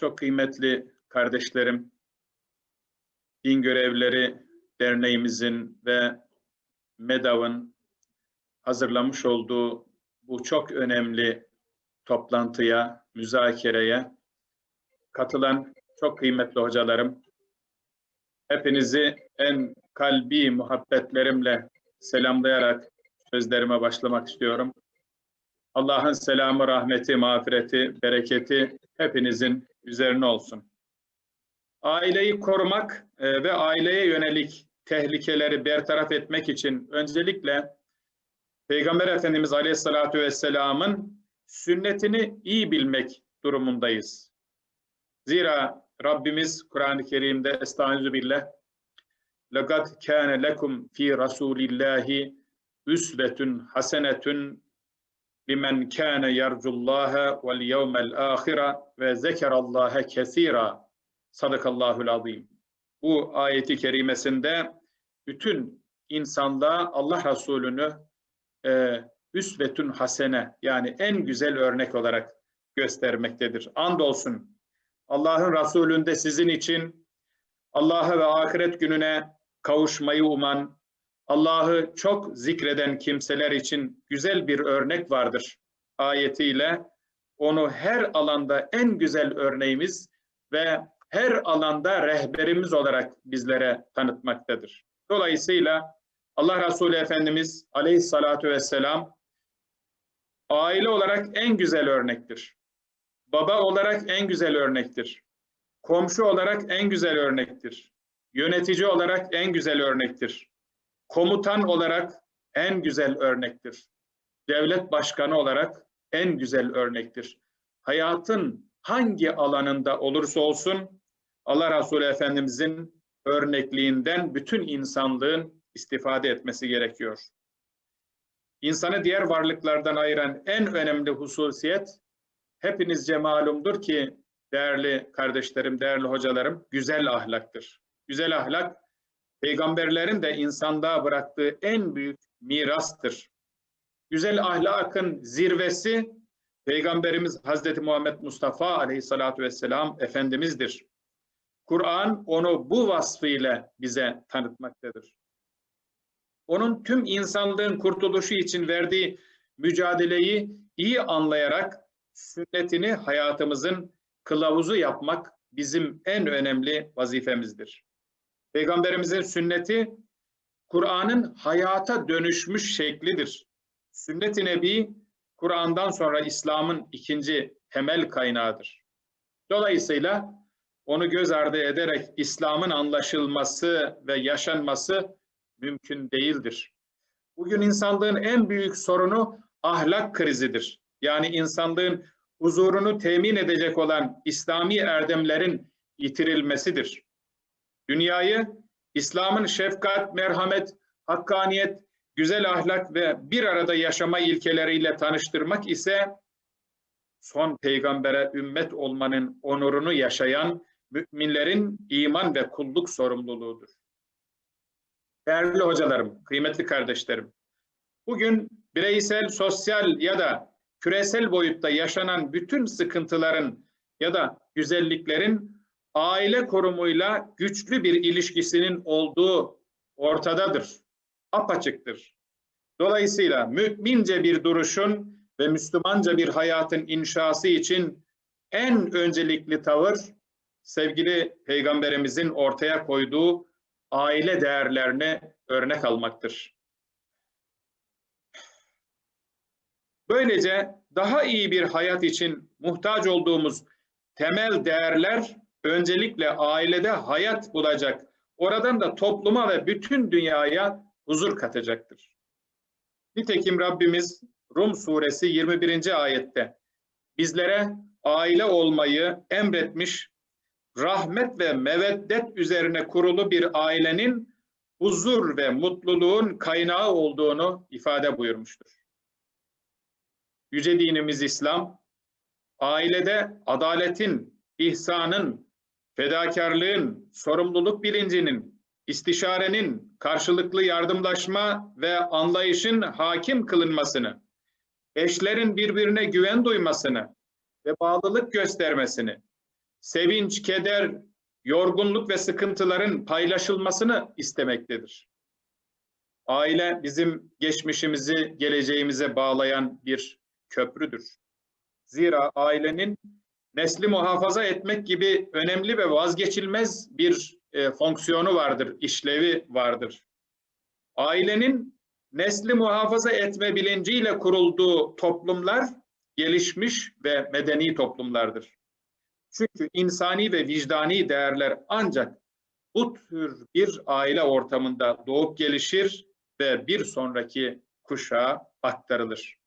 Çok kıymetli kardeşlerim, din görevleri derneğimizin ve MEDAV'ın hazırlamış olduğu bu çok önemli toplantıya, müzakereye katılan çok kıymetli hocalarım, hepinizi en kalbi muhabbetlerimle selamlayarak sözlerime başlamak istiyorum. Allah'ın selamı, rahmeti, mağfireti, bereketi hepinizin üzerine olsun. Aileyi korumak e, ve aileye yönelik tehlikeleri bertaraf etmek için öncelikle Peygamber Efendimiz Aleyhisselatü Vesselam'ın sünnetini iyi bilmek durumundayız. Zira Rabbimiz Kur'an-ı Kerim'de Estaizu billah لَقَدْ كَانَ لَكُمْ ف۪ي رَسُولِ اللّٰهِ üsvetun hasenetun limen kana yercullaha vel yevmel ahira ve zekerallaha kesira. Sadakallahul azim. Bu ayeti kerimesinde bütün insanlığa Allah Resulü'nü e, üsvetun hasene yani en güzel örnek olarak göstermektedir. Andolsun Allah'ın Resulü'nde sizin için Allah'a ve ahiret gününe kavuşmayı uman, Allah'ı çok zikreden kimseler için güzel bir örnek vardır ayetiyle. Onu her alanda en güzel örneğimiz ve her alanda rehberimiz olarak bizlere tanıtmaktadır. Dolayısıyla Allah Resulü Efendimiz aleyhissalatu vesselam aile olarak en güzel örnektir. Baba olarak en güzel örnektir. Komşu olarak en güzel örnektir. Yönetici olarak en güzel örnektir komutan olarak en güzel örnektir. Devlet başkanı olarak en güzel örnektir. Hayatın hangi alanında olursa olsun Allah Resulü Efendimizin örnekliğinden bütün insanlığın istifade etmesi gerekiyor. İnsanı diğer varlıklardan ayıran en önemli hususiyet hepinizce malumdur ki değerli kardeşlerim, değerli hocalarım güzel ahlaktır. Güzel ahlak peygamberlerin de insanlığa bıraktığı en büyük mirastır. Güzel ahlakın zirvesi Peygamberimiz Hazreti Muhammed Mustafa Aleyhisselatü Vesselam Efendimiz'dir. Kur'an onu bu vasfıyla bize tanıtmaktadır. Onun tüm insanlığın kurtuluşu için verdiği mücadeleyi iyi anlayarak sünnetini hayatımızın kılavuzu yapmak bizim en önemli vazifemizdir. Peygamberimizin sünneti Kur'an'ın hayata dönüşmüş şeklidir. Sünnet-i Nebi Kur'an'dan sonra İslam'ın ikinci temel kaynağıdır. Dolayısıyla onu göz ardı ederek İslam'ın anlaşılması ve yaşanması mümkün değildir. Bugün insanlığın en büyük sorunu ahlak krizidir. Yani insanlığın huzurunu temin edecek olan İslami erdemlerin yitirilmesidir. Dünyayı İslam'ın şefkat, merhamet, hakkaniyet, güzel ahlak ve bir arada yaşama ilkeleriyle tanıştırmak ise son peygambere ümmet olmanın onurunu yaşayan müminlerin iman ve kulluk sorumluluğudur. Değerli hocalarım, kıymetli kardeşlerim, bugün bireysel, sosyal ya da küresel boyutta yaşanan bütün sıkıntıların ya da güzelliklerin aile korumuyla güçlü bir ilişkisinin olduğu ortadadır, apaçıktır. Dolayısıyla mümince bir duruşun ve Müslümanca bir hayatın inşası için en öncelikli tavır sevgili peygamberimizin ortaya koyduğu aile değerlerini örnek almaktır. Böylece daha iyi bir hayat için muhtaç olduğumuz temel değerler öncelikle ailede hayat bulacak. Oradan da topluma ve bütün dünyaya huzur katacaktır. Nitekim Rabbimiz Rum suresi 21. ayette bizlere aile olmayı emretmiş, rahmet ve meveddet üzerine kurulu bir ailenin huzur ve mutluluğun kaynağı olduğunu ifade buyurmuştur. Yüce dinimiz İslam, ailede adaletin, ihsanın, fedakarlığın, sorumluluk bilincinin, istişarenin, karşılıklı yardımlaşma ve anlayışın hakim kılınmasını, eşlerin birbirine güven duymasını ve bağlılık göstermesini, sevinç, keder, yorgunluk ve sıkıntıların paylaşılmasını istemektedir. Aile bizim geçmişimizi geleceğimize bağlayan bir köprüdür. Zira ailenin nesli muhafaza etmek gibi önemli ve vazgeçilmez bir e, fonksiyonu vardır, işlevi vardır. Ailenin nesli muhafaza etme bilinciyle kurulduğu toplumlar gelişmiş ve medeni toplumlardır. Çünkü insani ve vicdani değerler ancak bu tür bir aile ortamında doğup gelişir ve bir sonraki kuşağa aktarılır.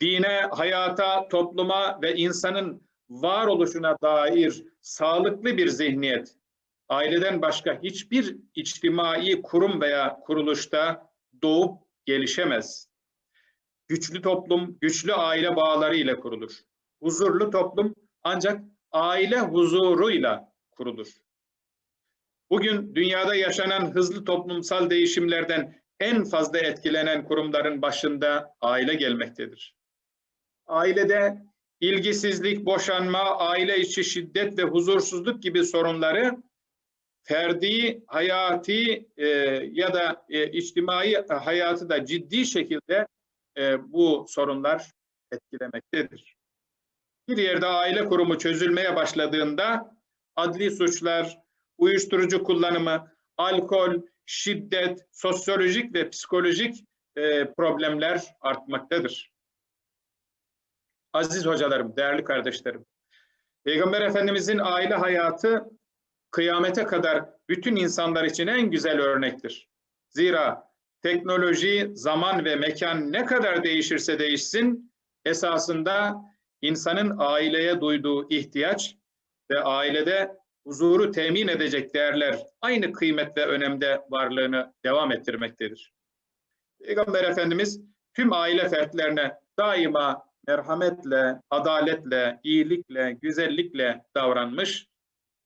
Dine, hayata, topluma ve insanın varoluşuna dair sağlıklı bir zihniyet, aileden başka hiçbir içtimai kurum veya kuruluşta doğup gelişemez. Güçlü toplum, güçlü aile bağları ile kurulur. Huzurlu toplum ancak aile huzuruyla kurulur. Bugün dünyada yaşanan hızlı toplumsal değişimlerden en fazla etkilenen kurumların başında aile gelmektedir. Ailede ilgisizlik, boşanma, aile içi şiddet ve huzursuzluk gibi sorunları ferdi, hayati e, ya da e, içtimai hayatı da ciddi şekilde e, bu sorunlar etkilemektedir. Bir yerde aile kurumu çözülmeye başladığında adli suçlar, uyuşturucu kullanımı, alkol, şiddet, sosyolojik ve psikolojik e, problemler artmaktadır. Aziz hocalarım, değerli kardeşlerim, Peygamber Efendimizin aile hayatı kıyamete kadar bütün insanlar için en güzel örnektir. Zira teknoloji, zaman ve mekan ne kadar değişirse değişsin, esasında insanın aileye duyduğu ihtiyaç ve ailede huzuru temin edecek değerler aynı kıymet ve önemde varlığını devam ettirmektedir. Peygamber Efendimiz tüm aile fertlerine daima merhametle, adaletle, iyilikle, güzellikle davranmış,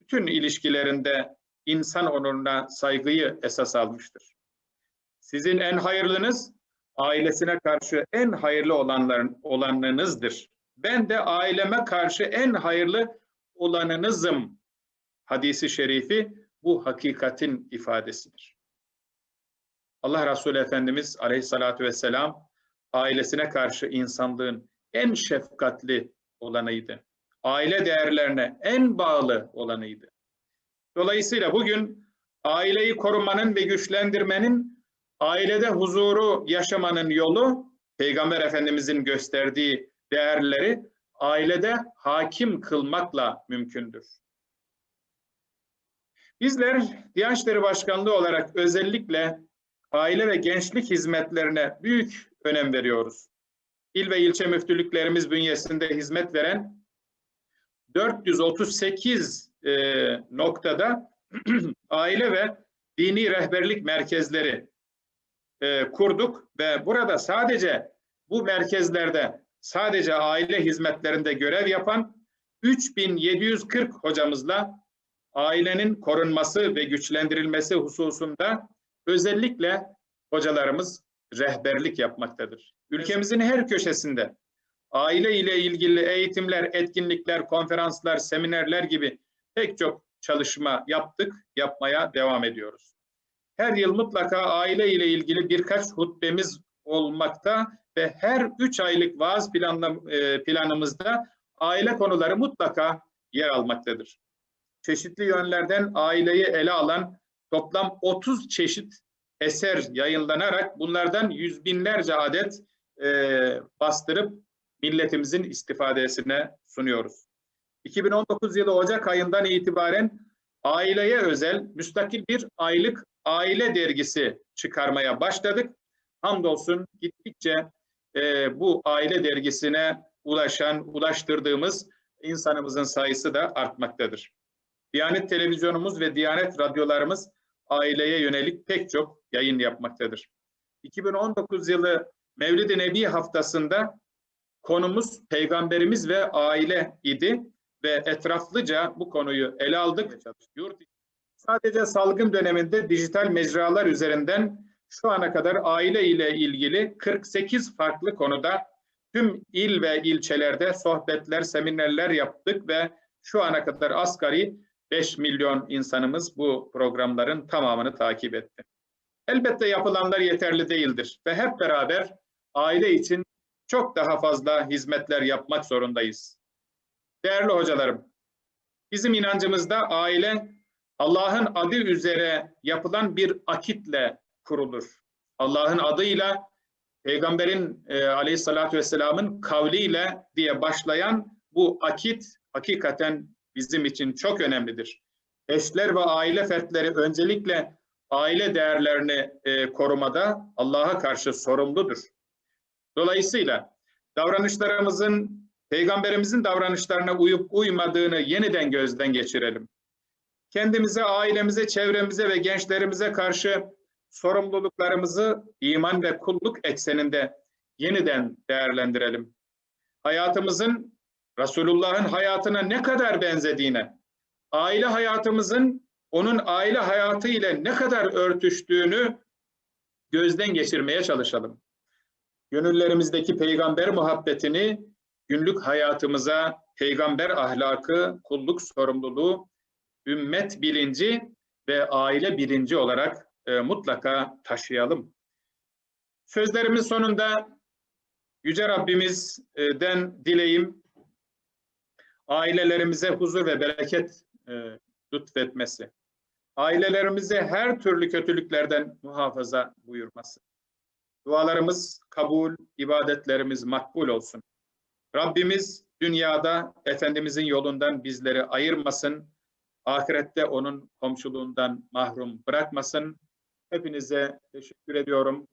bütün ilişkilerinde insan onuruna saygıyı esas almıştır. Sizin en hayırlınız ailesine karşı en hayırlı olanların olanlarınızdır. Ben de aileme karşı en hayırlı olanınızım. Hadisi şerifi bu hakikatin ifadesidir. Allah Resulü Efendimiz aleyhissalatü vesselam ailesine karşı insanlığın en şefkatli olanıydı. Aile değerlerine en bağlı olanıydı. Dolayısıyla bugün aileyi korumanın ve güçlendirmenin, ailede huzuru yaşamanın yolu, Peygamber Efendimizin gösterdiği değerleri ailede hakim kılmakla mümkündür. Bizler Diyanet İşleri Başkanlığı olarak özellikle aile ve gençlik hizmetlerine büyük önem veriyoruz. İl ve ilçe müftülüklerimiz bünyesinde hizmet veren 438 e, noktada aile ve dini rehberlik merkezleri e, kurduk ve burada sadece bu merkezlerde sadece aile hizmetlerinde görev yapan 3740 hocamızla ailenin korunması ve güçlendirilmesi hususunda özellikle hocalarımız rehberlik yapmaktadır. Ülkemizin her köşesinde aile ile ilgili eğitimler, etkinlikler, konferanslar, seminerler gibi pek çok çalışma yaptık, yapmaya devam ediyoruz. Her yıl mutlaka aile ile ilgili birkaç hutbemiz olmakta ve her üç aylık vaaz e, planımızda aile konuları mutlaka yer almaktadır. Çeşitli yönlerden aileyi ele alan toplam 30 çeşit eser yayınlanarak bunlardan yüz binlerce adet e, bastırıp milletimizin istifadesine sunuyoruz. 2019 yılı Ocak ayından itibaren aileye özel müstakil bir aylık aile dergisi çıkarmaya başladık. Hamdolsun gittikçe e, bu aile dergisine ulaşan, ulaştırdığımız insanımızın sayısı da artmaktadır. Diyanet televizyonumuz ve Diyanet radyolarımız aileye yönelik pek çok yayın yapmaktadır. 2019 yılı Mevlid-i Nebi haftasında konumuz peygamberimiz ve aile idi ve etraflıca bu konuyu ele aldık. Yurt sadece salgın döneminde dijital mecralar üzerinden şu ana kadar aile ile ilgili 48 farklı konuda tüm il ve ilçelerde sohbetler, seminerler yaptık ve şu ana kadar asgari 5 milyon insanımız bu programların tamamını takip etti. Elbette yapılanlar yeterli değildir ve hep beraber aile için çok daha fazla hizmetler yapmak zorundayız. Değerli hocalarım, bizim inancımızda aile Allah'ın adı üzere yapılan bir akitle kurulur. Allah'ın adıyla Peygamberin e, aleyhissalatü vesselamın kavliyle diye başlayan bu akit hakikaten bizim için çok önemlidir. Eşler ve aile fertleri öncelikle aile değerlerini e, korumada Allah'a karşı sorumludur. Dolayısıyla davranışlarımızın Peygamberimizin davranışlarına uyup uymadığını yeniden gözden geçirelim. Kendimize, ailemize, çevremize ve gençlerimize karşı sorumluluklarımızı iman ve kulluk ekseninde yeniden değerlendirelim. Hayatımızın Resulullah'ın hayatına ne kadar benzediğine, aile hayatımızın onun aile hayatı ile ne kadar örtüştüğünü gözden geçirmeye çalışalım. Gönüllerimizdeki peygamber muhabbetini günlük hayatımıza peygamber ahlakı, kulluk sorumluluğu, ümmet bilinci ve aile bilinci olarak e, mutlaka taşıyalım. Sözlerimin sonunda Yüce Rabbimizden dileğim ailelerimize huzur ve bereket e, lütfetmesi, ailelerimize her türlü kötülüklerden muhafaza buyurması. Dualarımız kabul, ibadetlerimiz makbul olsun. Rabbimiz dünyada Efendimizin yolundan bizleri ayırmasın, ahirette onun komşuluğundan mahrum bırakmasın. Hepinize teşekkür ediyorum.